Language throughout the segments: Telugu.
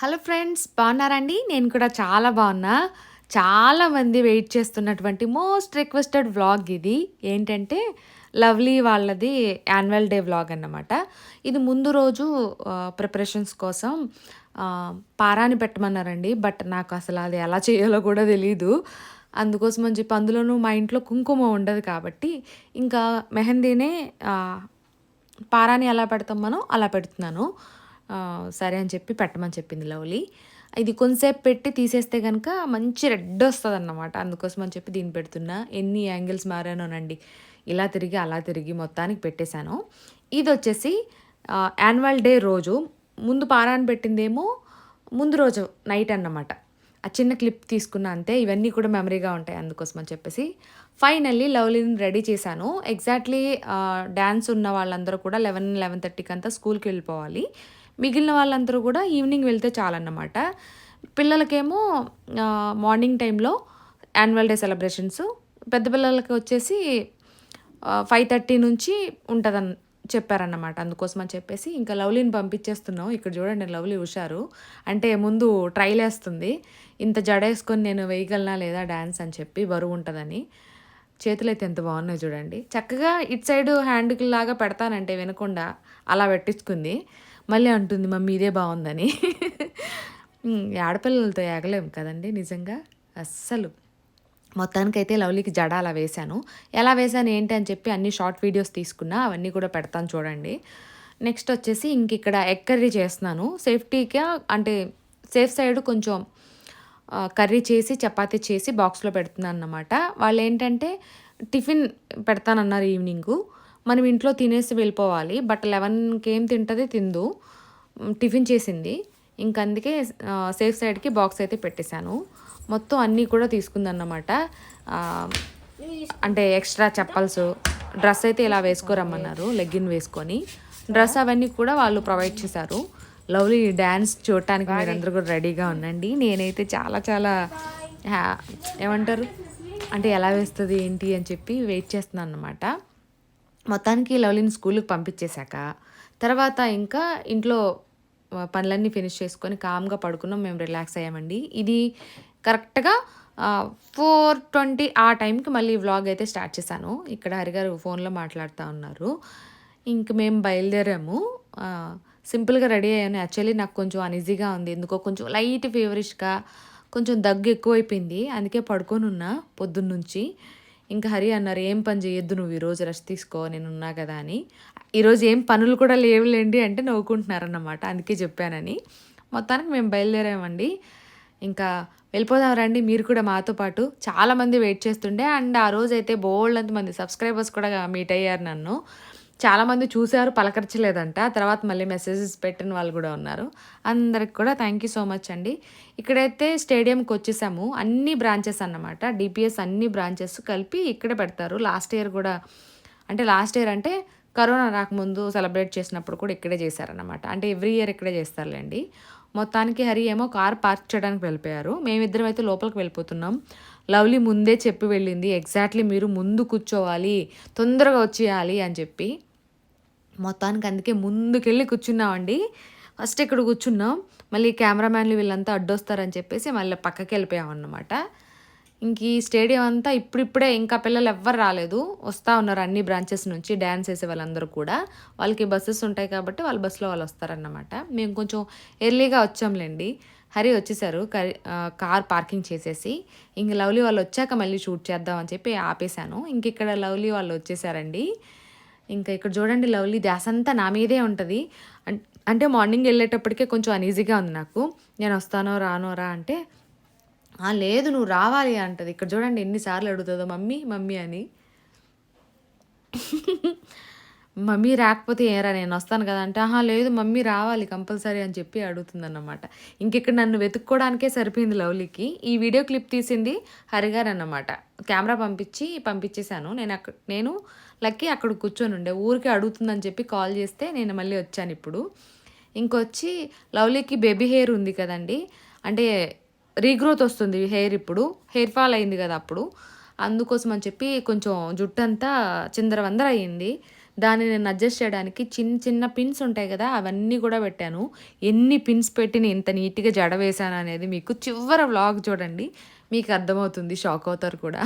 హలో ఫ్రెండ్స్ బాగున్నారండి? నేను కూడా చాలా బాగున్నా. చాలామంది వెయిట్ చేస్తున్నటువంటి మోస్ట్ రిక్వెస్టెడ్ వ్లాగ్ ఇది. ఏంటంటే లవ్లీ వాళ్ళది యాన్యువల్ డే వ్లాగ్ అన్నమాట. ఇది ముందు రోజు ప్రిపరేషన్స్ కోసం పారాని పెట్టమన్నారండి. బట్ నాకు అసలు అది ఎలా చేయాలో కూడా తెలీదు. అందుకోసం అని చెప్పి అందులోనూ మా ఇంట్లో కుంకుమ ఉండదు కాబట్టి ఇంకా మెహందీనే పారాని ఎలా పెడతాం మనం అలా పెడుతున్నాను. సరే అని చెప్పి పెట్టమని చెప్పింది లవ్లీ. ఇది కొంతసేపు పెట్టి తీసేస్తే కనుక మంచి రెడ్ వస్తుంది అన్నమాట అందుకోసం అని చెప్పి దీన్ని పెడుతున్నా. ఎన్ని యాంగిల్స్ మారానోనండి. ఇలా తిరిగి అలా తిరిగి మొత్తానికి పెట్టేశాను. ఇది వచ్చేసి యాన్యువల్ డే రోజు. ముందు పారాన్ని పెట్టిందేమో ముందు రోజు నైట్ అన్నమాట. ఆ చిన్న క్లిప్ తీసుకున్నా అంతే. ఇవన్నీ కూడా మెమరీగా ఉంటాయి అందుకోసం అని చెప్పేసి. ఫైనల్లీ లవ్లీని రెడీ చేశాను. ఎగ్జాక్ట్లీ డ్యాన్స్ ఉన్న వాళ్ళందరూ కూడా లెవెన్ లెవెన్ థర్టీకి అంతా స్కూల్కి వెళ్ళిపోవాలి. మిగిలిన వాళ్ళందరూ కూడా ఈవినింగ్ వెళ్తే చాలన్నమాట. పిల్లలకేమో మార్నింగ్ టైంలో యాన్యువల్ డే సెలబ్రేషన్స్. పెద్ద పిల్లలకి వచ్చేసి ఫైవ్ థర్టీ నుంచి ఉంటుందని చెప్పారన్నమాట. అందుకోసం అని చెప్పేసి ఇంకా లవ్లీని పంపించేస్తున్నాం ఇక్కడ చూడండి లవ్లీ హుషారు. అంటే ముందు ట్రైల్ వేస్తుంది. ఇంత జడ వేసుకొని నేను వేయగలనా లేదా డ్యాన్స్ అని చెప్పి బరువు ఉంటుందని. చేతులు అయితే ఎంత బాగున్నాయి చూడండి. చక్కగా ఇటు సైడ్ హ్యాండ్కి లాగా పెడతానంటే వినకుండా అలా పెట్టించుకుంది. మళ్ళీ అంటుంది మమ్మీ ఇదే బాగుందని. ఆడపిల్లలతో ఏగలేము కదండి నిజంగా. అస్సలు. మొత్తానికైతే లవ్లీకి జడ అలా వేశాను. ఎలా వేశాను ఏంటి అని చెప్పి అన్ని షార్ట్ వీడియోస్ తీసుకున్నా అవన్నీ కూడా పెడతాను చూడండి. నెక్స్ట్ వచ్చేసి ఇంక ఇక్కడ ఎగ్ కర్రీ చేస్తున్నాను. సేఫ్టీగా అంటే సేఫ్ సైడ్ కొంచెం కర్రీ చేసి చపాతీ చేసి బాక్స్లో పెడుతున్నాను అన్నమాట వాళ్ళు ఏంటంటే టిఫిన్ పెడతానన్నారు ఈవినింగు. మనం ఇంట్లో తినేసి వెళ్ళిపోవాలి. బట్ లెవెన్కి ఏం తింటుంది తిందు. టిఫిన్ చేసింది. ఇంక అందుకే సేఫ్ సైడ్కి బాక్స్ అయితే పెట్టేశాను. మొత్తం అన్నీ కూడా తీసుకుందన్నమాట. అంటే ఎక్స్ట్రా చెప్పల్స్ డ్రెస్ అయితే ఇలా వేసుకోరమ్మన్నారు లెగ్గిన్ వేసుకొని. డ్రెస్ అవన్నీ కూడా వాళ్ళు ప్రొవైడ్ చేశారు. లవ్లీ డ్యాన్స్ చూడటానికి మీరందరూ కూడా రెడీగా ఉండండి. నేనైతే చాలా చాలా హ్యా- ఏమంటారు? అంటే ఎలా వేస్తుంది ఏంటి అని చెప్పి వెయిట్ చేస్తున్నాను అనమాట మొత్తానికి లవ్లీని స్కూల్కి పంపించేశాక తర్వాత ఇంకా ఇంట్లో పనులన్నీ ఫినిష్ చేసుకొని కామ్గా పడుకున్నాం మేము రిలాక్స్ అయ్యామండి. ఇది కరెక్ట్గా ఫోర్ ట్వంటీ ఆ టైంకి మళ్ళీ వ్లాగ్ అయితే స్టార్ట్ చేశాను. ఇక్కడ హరిగారు ఫోన్లో మాట్లాడుతూ ఉన్నారు. ఇంక మేము బయలుదేరాము. సింపుల్గా రెడీ అయ్యాను. యాక్చువల్లీ నాకు కొంచెం అనీజీగా ఉంది. ఎందుకో కొంచెం లైట్ ఫీవరిష్గా కొంచెం దగ్గు ఎక్కువైపోయింది. అందుకే పడుకొని ఉన్నా పొద్దున్నుంచి. ఇంకా హరి అన్నారు ఏం పని చేయొద్దు నువ్వు ఈరోజు రెస్ట్ తీసుకో నేను ఉన్నా కదా అని. ఈరోజు ఏం పనులు కూడా లేవులేండి అంటే నవ్వుకుంటున్నారన్నమాట అందుకే చెప్పానని. మొత్తానికి మేము బయలుదేరామండి. ఇంకా వెళ్ళిపోదాం రండి మీరు కూడా మాతో పాటు. చాలామంది వెయిట్ చేస్తుండే అండ్ ఆ రోజు అయితే బోల్డ్ మంది సబ్స్క్రైబర్స్ కూడా మీట్ అయ్యారు నన్ను. చాలామంది చూశారు పలకరించలేదంట. తర్వాత మళ్ళీ మెసేజెస్ పెట్టిన వాళ్ళు కూడా ఉన్నారు. అందరికి కూడా థ్యాంక్ యూ సో మచ్ అండి. ఇక్కడైతే స్టేడియంకి వచ్చేసాము. అన్ని బ్రాంచెస్ అన్నమాట. డిపిఎస్ అన్ని బ్రాంచెస్ కలిపి ఇక్కడే పెడతారు. లాస్ట్ ఇయర్ కూడా అంటే లాస్ట్ ఇయర్ అంటే కరోనా రాకముందు సెలబ్రేట్ చేసినప్పుడు కూడా ఇక్కడే చేశారన్నమాట. అంటే ఎవ్రీ ఇయర్ ఇక్కడే చేస్తారులేండి. మొత్తానికి హరి ఏమో కార్ పార్క్ చేయడానికి వెళ్ళిపోయారు. మేమిద్దరం అయితే లోపలికి వెళ్ళిపోతున్నాం. లవ్లీ ముందే చెప్పి వెళ్ళింది. ఎగ్జాక్ట్లీ మీరు ముందు కూర్చోవాలి తొందరగా వచ్చేయాలి అని చెప్పి. మొత్తానికి అందుకే ముందుకెళ్ళి కూర్చున్నామండి. ఫస్ట్ ఇక్కడ కూర్చున్నాం. మళ్ళీ కెమెరామ్యాన్లు వీళ్ళంతా అడ్డొస్తారని చెప్పేసి మళ్ళీ పక్కకి వెళ్ళిపోయాం అన్నమాట ఇంక ఈ స్టేడియం అంతా ఇప్పుడిప్పుడే ఇంకా పిల్లలు ఎవ్వరు రాలేదు. వస్తూ ఉన్నారు అన్ని బ్రాంచెస్ నుంచి డ్యాన్స్ వేసే వాళ్ళందరూ కూడా. వాళ్ళకి బస్సెస్ ఉంటాయి కాబట్టి వాళ్ళ బస్సులో వాళ్ళు వస్తారన్నమాట. మేము కొంచెం ఎర్లీగా వచ్చాంలేండి. హరి వచ్చేసారు కరి కార్ పార్కింగ్ చేసేసి. ఇంక లవ్లీ వాళ్ళు వచ్చాక మళ్ళీ షూట్ చేద్దాం అని చెప్పి ఆపేశాను. ఇంక ఇక్కడ లవ్లీ వాళ్ళు వచ్చేసారండి. ఇంకా ఇక్కడ చూడండి లవ్లీ ధ్యాస అంతా నా మీదే ఉంటుంది. అంటే మార్నింగ్ వెళ్ళేటప్పటికే కొంచెం అనీజీగా ఉంది నాకు. నేను వస్తానో రానో రా అంటే లేదు నువ్వు రావాలి అంటది. ఇక్కడ చూడండి ఎన్నిసార్లు అడుగుతుందో మమ్మీ మమ్మీ అని. మమ్మీ రాకపోతే ఏరా నేను వస్తాను కదా అంటే ఆహా లేదు మమ్మీ రావాలి కంపల్సరీ అని చెప్పి అడుగుతుందన్నమాట. ఇంకెక్కడ నన్ను వెతుక్కోవడానికే సరిపోయింది లవ్లీకి. ఈ వీడియో క్లిప్ తీసింది హరిగారు అన్నమాట. కెమెరా పంపించి పంపించేశాను. నేను అక్కడ నేను లక్కీ అక్కడ కూర్చొని ఉండే. ఊరికే అడుగుతుందని చెప్పి కాల్ చేస్తే నేను మళ్ళీ వచ్చాను ఇప్పుడు. ఇంకొచ్చి లవ్లీకి బేబీ హెయిర్ ఉంది కదండి. అంటే రీగ్రోత్ వస్తుంది హెయిర్ ఇప్పుడు. హెయిర్ ఫాల్ అయింది కదా అప్పుడు. అందుకోసం అని చెప్పి కొంచెం జుట్టు అంతా చిందర వందర అయ్యింది దాన్ని నేను అడ్జస్ట్ చేయడానికి చిన్న చిన్న పిన్స్ ఉంటాయి కదా అవన్నీ కూడా పెట్టాను. ఎన్ని పిన్స్ పెట్టి నేను ఇంత నీట్గా జడ వేశాను అనేది మీకు చివర వ్లాగ్ చూడండి. మీకు అర్థమవుతుంది షాక్ అవుతారు కూడా.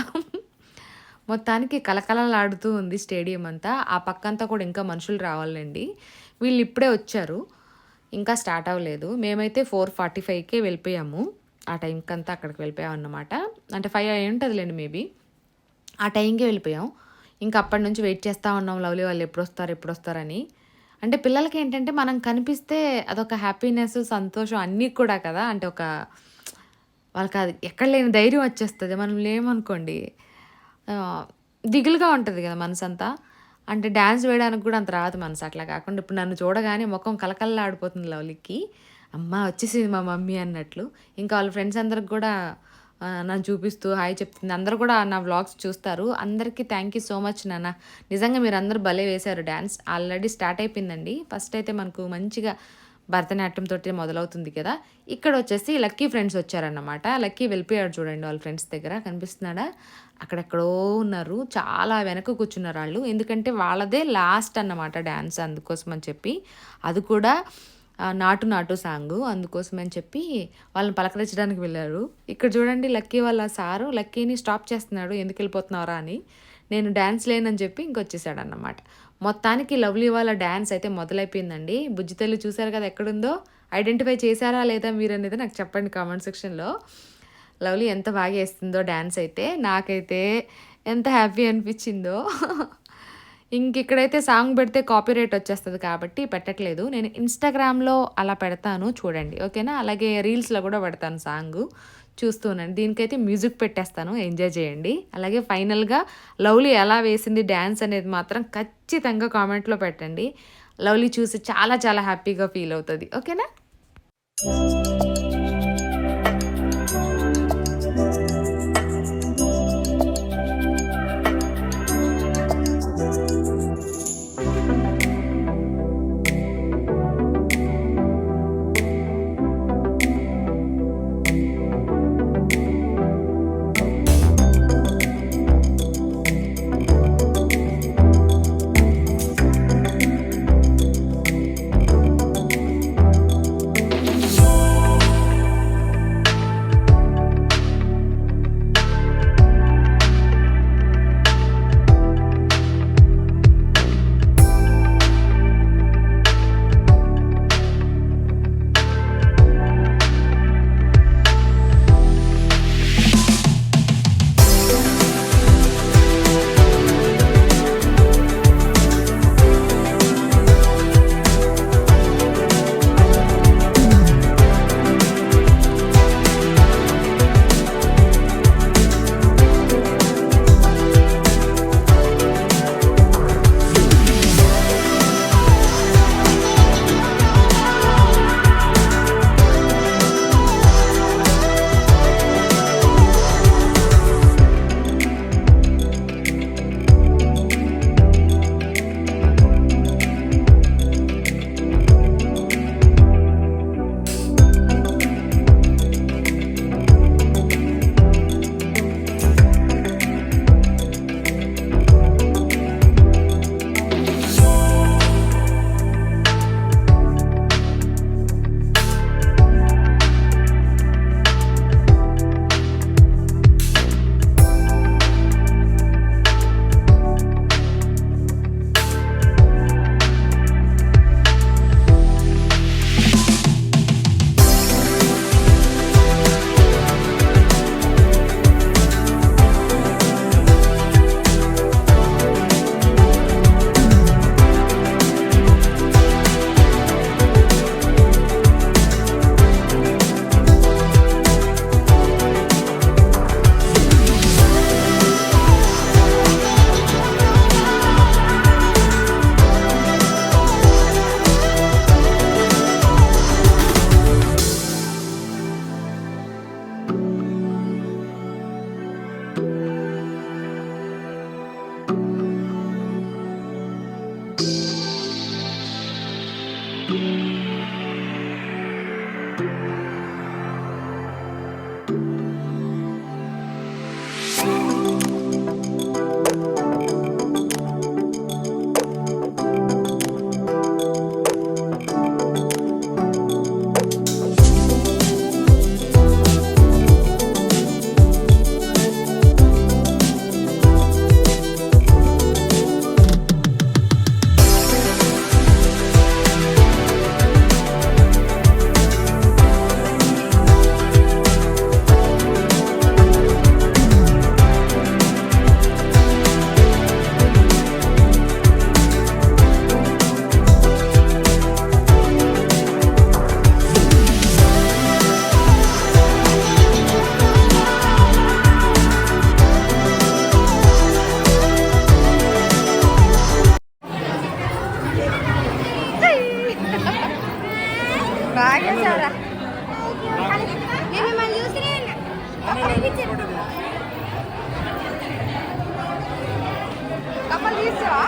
మొత్తానికి కలకలలాడుతూ ఉంది స్టేడియం అంతా. ఆ పక్కంతా కూడా ఇంకా మనుషులు రావాలండి. వీళ్ళు ఇప్పుడే వచ్చారు. ఇంకా స్టార్ట్ అవ్వలేదు. మేమైతే ఫోర్ ఫార్టీ ఫైవ్కే వెళ్ళిపోయాము. ఆ టైంకి అంతా అక్కడికి వెళ్ళిపోయాం అన్నమాట. అంటే ఫైవ్ అయి ఉంటుందిలేండి మేబీ. ఆ టైంకి వెళ్ళిపోయాం. ఇంకా అప్పటి నుంచి వెయిట్ చేస్తూ ఉన్నాం. లవ్లీ వాళ్ళు ఎప్పుడు వస్తారు ఎప్పుడు వస్తారని అంటే పిల్లలకి ఏంటంటే మనం కనిపిస్తే అదొక హ్యాపీనెస్ సంతోషం అన్నీ కూడా కదా. అంటే ఒక వాళ్ళకి అది ఎక్కడ లేని ధైర్యం వచ్చేస్తుంది. మనం లేమనుకోండి దిగులుగా ఉంటుంది కదా మనసు అంతా అంటే డ్యాన్స్ వేయడానికి కూడా అంత రాదు మనసు. అట్లా కాకుండా ఇప్పుడు నన్ను చూడగానే ముఖం కలకల్లా ఆడిపోతుంది లవ్లీకి. అమ్మ వచ్చేసింది మా మమ్మీ అన్నట్లు. ఇంకా వాళ్ళ ఫ్రెండ్స్ అందరికి కూడా నన్ను చూపిస్తూ హాయ్ చెప్తుంది. అందరూ కూడా నా వ్లాగ్స్ చూస్తారు. అందరికీ థ్యాంక్ యూ సో మచ్ నాన్న. నిజంగా మీరు అందరూ భలే వేశారు డ్యాన్స్ ఆల్రెడీ స్టార్ట్ అయిపోయిందండి. ఫస్ట్ అయితే మనకు మంచిగా భరతనాట్యం తోటి మొదలవుతుంది కదా. ఇక్కడ వచ్చేసి లక్కీ ఫ్రెండ్స్ వచ్చారన్నమాట. లక్కీ వెళ్ళిపోయాడు చూడండి వాళ్ళ ఫ్రెండ్స్ దగ్గర. కనిపిస్తున్నాడా? అక్కడెక్కడో ఉన్నారు. చాలా వెనక కూర్చున్నారు వాళ్ళు. ఎందుకంటే వాళ్ళదే లాస్ట్ అన్నమాట డ్యాన్స్ అందుకోసం అని చెప్పి. అది కూడా నాటు నాటు సాంగ్ అందుకోసం అని చెప్పి వాళ్ళని పలకరించడానికి వెళ్ళారు. ఇక్కడ చూడండి లక్కీ వాళ్ళ సారు. లక్కీని స్టాప్ చేస్తున్నాడు. ఎందుకు వెళ్ళిపోతున్నారా అని. నేను డ్యాన్స్ లేనని చెప్పి ఇంకొచ్చేసాడు అన్నమాట మొత్తానికి లవ్లీ వాళ్ళ డ్యాన్స్ అయితే మొదలైపోయిందండి. బుజ్జి తల్లి చూశారు కదా ఎక్కడుందో? ఐడెంటిఫై చేశారా లేదా మీరు అనేది నాకు చెప్పండి కామెంట్ సెక్షన్లో. లవ్లీ ఎంత బాగా వేస్తుందో డ్యాన్స్ అయితే. నాకైతే ఎంత హ్యాపీ అనిపించిందో. ఇంక ఇక్కడైతే సాంగ్ పెడితే కాపీ రేట్ వచ్చేస్తుంది కాబట్టి పెట్టట్లేదు. నేను ఇన్స్టాగ్రామ్లో అలా పెడతాను చూడండి. ఓకేనా? అలాగే రీల్స్లో కూడా పెడతాను సాంగ్. చూస్తూ ఉన్నాను దీనికైతే మ్యూజిక్ పెట్టేస్తాను. ఎంజాయ్ చేయండి. అలాగే ఫైనల్గా లవ్లీ ఎలా వేసింది డ్యాన్స్ అనేది మాత్రం ఖచ్చితంగా కామెంట్లో పెట్టండి. లవ్లీ చూసి చాలా చాలా హ్యాపీగా ఫీల్ అవుతుంది. ఓకేనా? కప్పలు తీసావా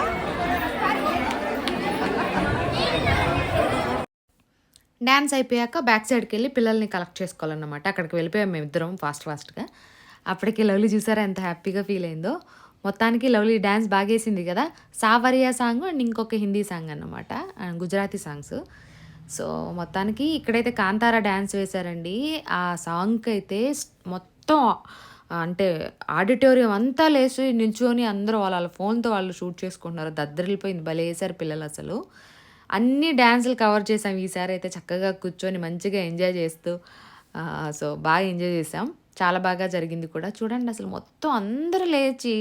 డ్యాన్స్ అయిపోయాక బ్యాక్ సైడ్కి వెళ్ళి పిల్లల్ని కలెక్ట్ చేసుకోవాలన్నమాట. అక్కడికి వెళ్ళిపోయాం మేము ఇద్దరం ఫాస్ట్ ఫాస్ట్గా. అప్పటికి లవ్లీ చూసారా ఎంత హ్యాపీగా ఫీల్ అయిందో. మొత్తానికి లవ్లీ డ్యాన్స్ బాగేసింది కదా. సావరియా సాంగ్ అండ్ ఇంకొక హిందీ సాంగ్ అన్నమాట. And Gujarati songs. సో మొత్తానికి ఇక్కడైతే కాంతారా డ్యాన్స్ వేశారండి. ఆ సాంగ్కి అయితే మొత్తం అంటే ఆడిటోరియం అంతా లేచి నిల్చొని అందరూ వాళ్ళ వాళ్ళ ఫోన్తో వాళ్ళు షూట్ చేసుకుంటున్నారు. దద్దరిల్లిపోయింది భలే వేశారు పిల్లలు అసలు. అన్ని డ్యాన్సులు కవర్ చేసాం ఈసారి అయితే చక్కగా కూర్చొని మంచిగా ఎంజాయ్ చేస్తూ సో బాగా ఎంజాయ్ చేసాం చాలా బాగా జరిగింది కూడా. చూడండి అసలు మొత్తం అందరూ లేచి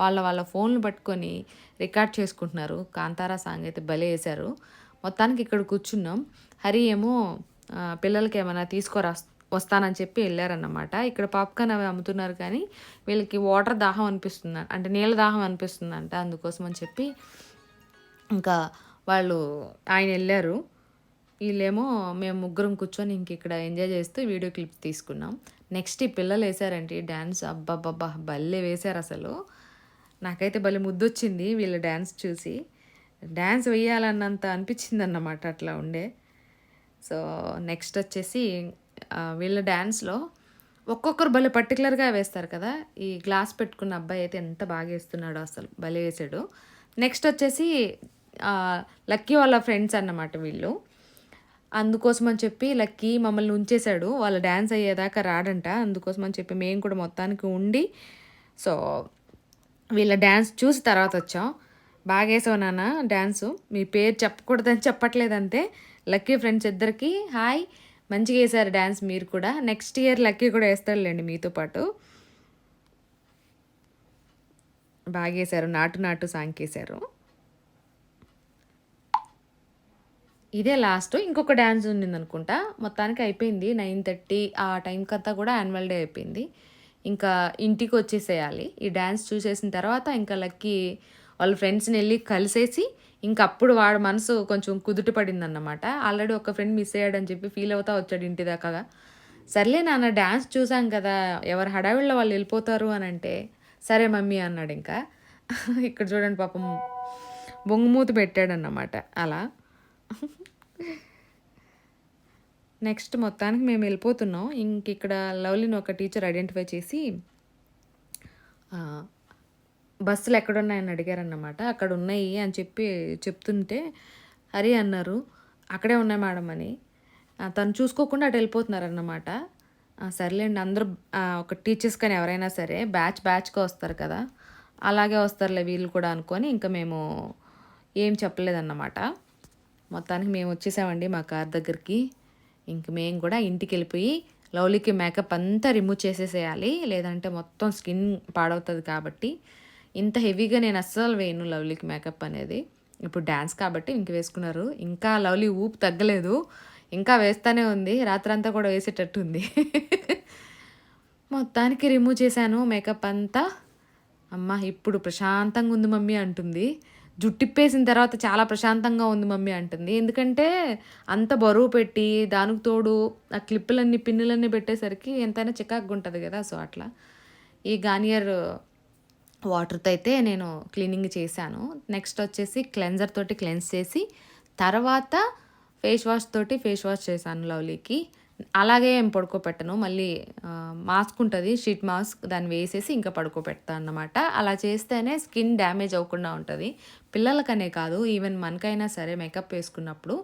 వాళ్ళ వాళ్ళ ఫోన్లు పట్టుకొని రికార్డ్ చేసుకుంటున్నారు. కాంతారా సాంగ్ అయితే భలే వేశారు. మొత్తానికి ఇక్కడ కూర్చున్నాం. హరి ఏమో పిల్లలకి ఏమైనా తీసుకురా వస్తానని చెప్పి వెళ్ళారన్నమాట. ఇక్కడ పాప్కార్న్ అవి అమ్ముతున్నారు కానీ వీళ్ళకి వాటర్ దాహం అనిపిస్తుంది అంటే నీళ్ళ దాహం అనిపిస్తుందంట అందుకోసం అని చెప్పి ఇంకా వాళ్ళు ఆయన వెళ్ళారు. వీళ్ళేమో మేము ముగ్గురం కూర్చొని ఇంక ఇక్కడ ఎంజాయ్ చేస్తూ వీడియో క్లిప్స్ తీసుకున్నాం. నెక్స్ట్ ఈ పిల్లలు వేశారంటే డ్యాన్స్ అబ్బబ్బబ్బా భలే వేశారు అసలు. నాకైతే భలే ముద్దొచ్చింది వీళ్ళ డ్యాన్స్ చూసి. డ్యాన్స్ వేయాలన్నంత అనిపించింది అన్నమాట అట్లా ఉండే. సో నెక్స్ట్ వచ్చేసి వీళ్ళ డ్యాన్స్లో ఒక్కొక్కరు భలే పర్టికులర్గా వేస్తారు కదా. ఈ గ్లాస్ పెట్టుకున్న అబ్బాయి అయితే ఎంత బాగా వేస్తున్నాడో అసలు భలే వేసాడు. నెక్స్ట్ వచ్చేసి లక్కీ వాళ్ళ ఫ్రెండ్స్ అన్నమాట వీళ్ళు. అందుకోసం అని చెప్పి లక్కీ మమ్మల్ని ఉంచేశాడు. వాళ్ళ డ్యాన్స్ అయ్యేదాకా రాడంట. అందుకోసం అని చెప్పి మేము కూడా మొత్తానికి ఉండి సో వీళ్ళ డ్యాన్స్ చూసి తర్వాత వచ్చాం. బాగా వేసావు నాన్న డ్యాన్సు మీ పేరు చెప్పకూడదని చెప్పట్లేదంతే. లక్కీ ఫ్రెండ్స్ ఇద్దరికి హాయ్. మంచిగా వేసారు డ్యాన్స్ మీరు కూడా. నెక్స్ట్ ఇయర్ లక్కీ కూడా వేస్తాడులేండి మీతో పాటు. బాగా వేశారు నాటు నాటు సాంగ్ వేశారు ఇదే లాస్ట్. ఇంకొక డ్యాన్స్ ఉండింది అనుకుంటా మొత్తానికి అయిపోయింది నైన్ థర్టీ. ఆ టైంకి అంతా కూడా యాన్యువల్ డే అయిపోయింది. ఇంకా ఇంటికి వచ్చేసేయాలి. ఈ డ్యాన్స్ చూసేసిన తర్వాత ఇంకా లక్కీ వాళ్ళ ఫ్రెండ్స్ని వెళ్ళి కలిసేసి ఇంక అప్పుడు వాడు మనసు కొంచెం కుదుట పడిందన్నమాట ఆల్రెడీ ఒక ఫ్రెండ్ మిస్ అయ్యాడని చెప్పి ఫీల్ అవుతా వచ్చాడు ఇంటి దాకా సర్లే నాన్న డ్యాన్స్ చూసాం కదా ఎవరు హడావిడిలో వాళ్ళు వెళ్ళిపోతారు అని అంటే సరే మమ్మీ అన్నాడు ఇంకా. ఇక్కడ చూడండి పాపం బొంగుమూతి పెట్టాడన్నమాట అలా. నెక్స్ట్ మొత్తానికి మేము వెళ్ళిపోతున్నాం. ఇంక ఇక్కడ లవ్లీని ఒక టీచర్ ఐడెంటిఫై చేసి బస్సులు ఎక్కడున్నాయని అడిగారన్నమాట. అక్కడ ఉన్నాయి అని చెప్పి చెప్తుంటే హరి అన్నారు. అక్కడే ఉన్నాయి మేడం అని. తను చూసుకోకుండా అటు వెళ్ళిపోతున్నారన్నమాట. సర్లేండి అందరూ ఒక టీచర్స్ కానీ ఎవరైనా సరే బ్యాచ్ బ్యాచ్గా వస్తారు కదా అలాగే వస్తారులే వీళ్ళు కూడా అనుకొని ఇంకా మేము ఏం చెప్పలేదన్నమాట. మొత్తానికి మేము వచ్చేసామండి మా కార్ దగ్గరికి. ఇంక మేము కూడా ఇంటికి వెళ్ళిపోయి లవ్లీకి మేకప్ అంతా రిమూవ్ చేసేసేయాలి. లేదంటే మొత్తం స్కిన్ పాడవుతుంది కాబట్టి ఇంత హెవీగా నేను అస్సలు వేయను లవ్లీకి మేకప్ అనేది. ఇప్పుడు డ్యాన్స్ కాబట్టి ఇంక వేసుకున్నారు. ఇంకా లవ్లీ ఊపు తగ్గలేదు. ఇంకా వేస్తానే ఉంది. రాత్రంతా కూడా వేసేటట్టు ఉంది. మొత్తానికి రిమూవ్ చేశాను మేకప్ అంతా. అమ్మ ఇప్పుడు ప్రశాంతంగా ఉంది మమ్మీ అంటుంది. జుట్టిప్పేసిన తర్వాత చాలా ప్రశాంతంగా ఉంది మమ్మీ అంటుంది. ఎందుకంటే అంత బరువు పెట్టి దానికి తోడు ఆ క్లిప్పులన్నీ పిన్నులన్నీ పెట్టేసరికి ఎంతైనా చికాకుగా ఉంటుంది కదా. సో అట్లా. ఈ గార్నియర్ వాటర్తో అయితే నేను క్లీనింగ్ చేశాను. నెక్స్ట్ వచ్చేసి క్లెన్జర్ తోటి క్లెన్స్ చేసి తర్వాత ఫేస్ వాష్ తోటి ఫేస్ వాష్ చేశాను లవ్లీకి. అలాగే ఏం పడుకోపెట్టను. మళ్ళీ మాస్క్ ఉంటుంది షీట్ మాస్క్ దాన్ని వేసేసి ఇంకా పడుకోపెడతాను అన్నమాట. అలా చేస్తేనే స్కిన్ డ్యామేజ్ అవ్వకుండా ఉంటుంది. పిల్లలకనే కాదు ఈవెన్ మనకైనా సరే మేకప్ వేసుకున్నప్పుడు.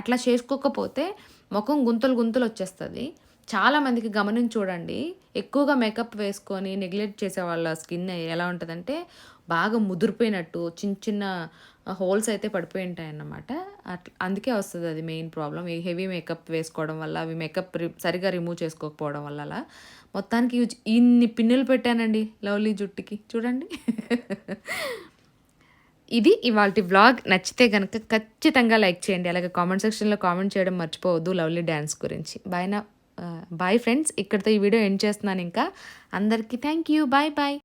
అట్లా చేసుకోకపోతే ముఖం గుంతలు గుంతలు వచ్చేస్తుంది. చాలామందికి గమనించి చూడండి. ఎక్కువగా మేకప్ వేసుకొని నెగ్లెక్ట్ చేసే వాళ్ళ స్కిన్ ఎలా ఉంటుందంటే బాగా ముదిరిపోయినట్టు చిన్న చిన్న హోల్స్ అయితే పడిపోయి ఉంటాయి అన్నమాట అట్లా అందుకే వస్తుంది అది మెయిన్ ప్రాబ్లం ఈ హెవీ మేకప్ వేసుకోవడం వల్ల అవి మేకప్ రి సరిగా రిమూవ్ చేసుకోకపోవడం వల్ల అలా. మొత్తానికి ఇన్ని పిన్నులు పెట్టానండి లవ్లీ జుట్టుకి. చూడండి. ఇది ఇవాళ వ్లాగ్ నచ్చితే కనుక ఖచ్చితంగా లైక్ చేయండి. అలాగే కామెంట్ సెక్షన్లో కామెంట్ చేయడం మర్చిపోవద్దు లవ్లీ డ్యాన్స్ గురించి. బాయ్ నా Uh, బాయ్ ఫ్రెండ్స్ ఇక్కడితో ఈ వీడియో ఎండ్ చేస్తున్నాను ఇంకా. అందరికీ థ్యాంక్ యూ బాయ్ బాయ్